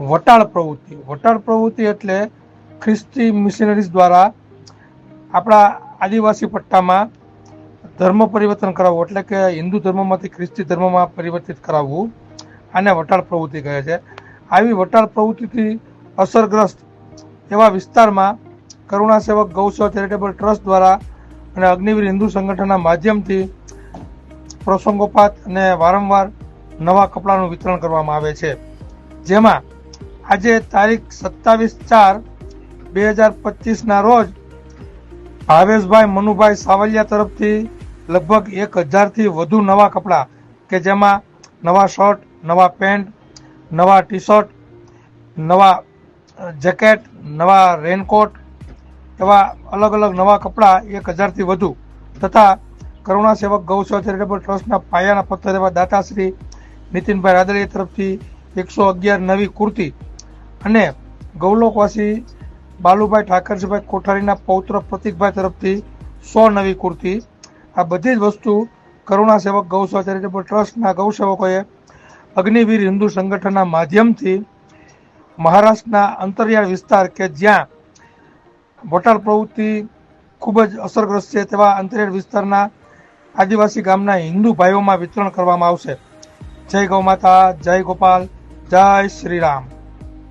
વટાળ પ્રવૃત્તિ. વટાળ પ્રવૃત્તિ એટલે ખ્રિસ્તી મિશનરીઝ દ્વારા આપણા આદિવાસી પટ્ટામાં ધર્મ પરિવર્તન કરાવવું, એટલે કે હિન્દુ ધર્મમાંથી ખ્રિસ્તી ધર્મમાં પરિવર્તિત કરાવવું, આને વટાળ પ્રવૃત્તિ કહે છે. આવી વટાળ પ્રવૃત્તિથી અસરગ્રસ્ત એવા વિસ્તારમાં કરુણા સેવક ગૌસેવા ચેરિટેબલ ટ્રસ્ટ દ્વારા અને અગ્નિવીર હિન્દુ સંગઠનના માધ્યમથી પ્રસંગોપાત અને વારંવાર નવા કપડાનું વિતરણ કરવામાં આવે છે. જેમાં આજે તારીખ સત્તાવીસ ચાર બે હજાર પચીસના રોજ ભાવેશભાઈ મનુભાઈ સાવલિયા તરફથી લગભગ એક હજારથી વધુ નવા કપડાં કે જેમાં નવા શર્ટ, નવા પેન્ટ, નવા ટી શર્ટ નવા જેકેટ, નવા રેનકોટ એવા અલગ અલગ નવા કપડાં એક હજારથી વધુ તથા કરુણા સેવક ગૌસેવા ચેરિટેબલ ટ્રસ્ટના પાયાના પથ્થર એવા દાતાશ્રી નીતિનભાઈ રાદડિયા તરફથી એકસો અગિયાર નવી કુર્તી અને ગૌલોકવાસી બાલુભાઈ ઠાકરજીભાઈ કોઠારીના પૌત્ર પ્રતિકભાઈ તરફથી સો નવી કુર્તી. આ બધી જ વસ્તુ કરુણા સેવક ગૌસેવા ચેરિટેબલ ટ્રસ્ટના ગૌસેવકોએ અગ્નિવીર હિન્દુ સંગઠનના માધ્યમથી મહારાષ્ટ્રના અંતરિયાળ વિસ્તાર કે જ્યાં વટાળ પ્રવૃત્તિ ખૂબ જ અસરગ્રસ્ત છે તેવા અંતરિયાળ વિસ્તારના આદિવાસી ગામના હિન્દુ ભાઈઓમાં વિતરણ કરવામાં આવશે. જય ગૌ માતા, જય ગોપાલ, જય શ્રી રામ.